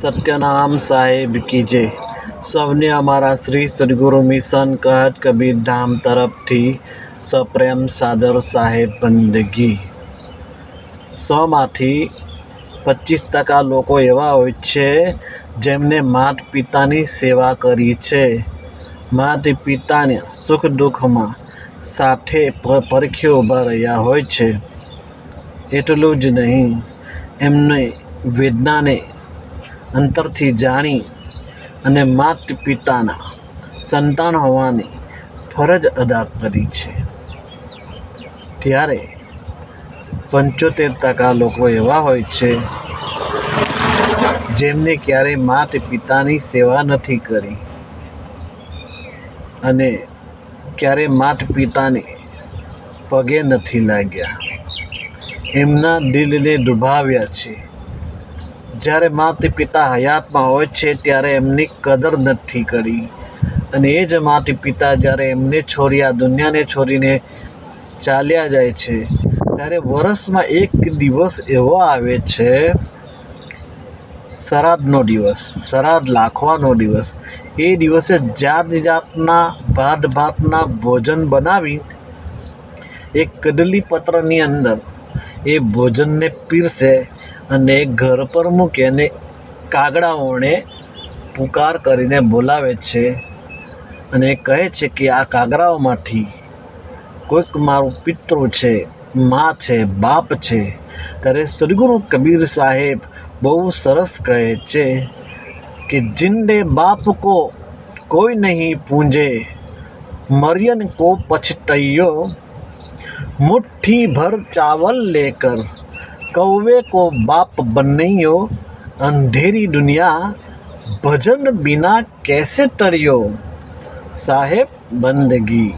સત્યનામ સાહેબ કી જય સૌને અમારા શ્રી સદગુરુ મિશન કહત કબીર ધામ તરફથી સપ્રેમ સાદર સાહેબ બંદગી સોમાંથી પચીસ ટકા લોકો એવા હોય છે જેમને માત પિતાની સેવા કરી છે માત પિતાને સુખ દુઃખમાં સાથે પરખી ઊભા રહ્યા હોય છે એટલું જ નહીં, એમને વેદનાને અંતરથી જાણી અને માત પિતાના સંતાન હોવાની ફરજ અદા કરી છે. ત્યારે પંચોતેર ટકા લોકો એવા હોય છે, જેમને ક્યારેય માત પિતાની સેવા નથી કરી અને ક્યારેય માત પિતાને પગે નથી લાગ્યા. એમના દિલને દુભાવ્યા છે. જ્યારે માતા પિતા હયાતમાં હોય છે ત્યારે એમની કદર નથી કરી. અને એ જ માતા પિતા જ્યારે એમને છોડી, આ દુનિયાને છોડીને ચાલ્યા જાય છે, ત્યારે વર્ષમાં એક દિવસ એવો આવે છે, શ્રાદ્ધનો દિવસ, શ્રાદ્ધ લાખવાનો દિવસ. એ દિવસે જાત જાતના ભાત ભાતના ભોજન બનાવી, એક કદલી પત્રની અંદર એ ભોજનને પીરસે અને ઘર પર મૂકે અને કાગડાઓને પુકાર કરીને બોલાવે છે અને કહે છે કે આ કાગડાઓમાંથી કોઈક મારું પિતૃ છે, મા છે, બાપ છે. ત્યારે સદગુરુ કબીર સાહેબ બહુ સરસ કહે છે કે જિંદે બાપ કો કોઈ નહીં પૂંજે, મરિયન કો પછતૈયો मुट्ठी भर चावल लेकर कौवे को बाप बनैयो, अंधेरी दुनिया भजन बिना कैसे टरियो? साहेब, बंदगी।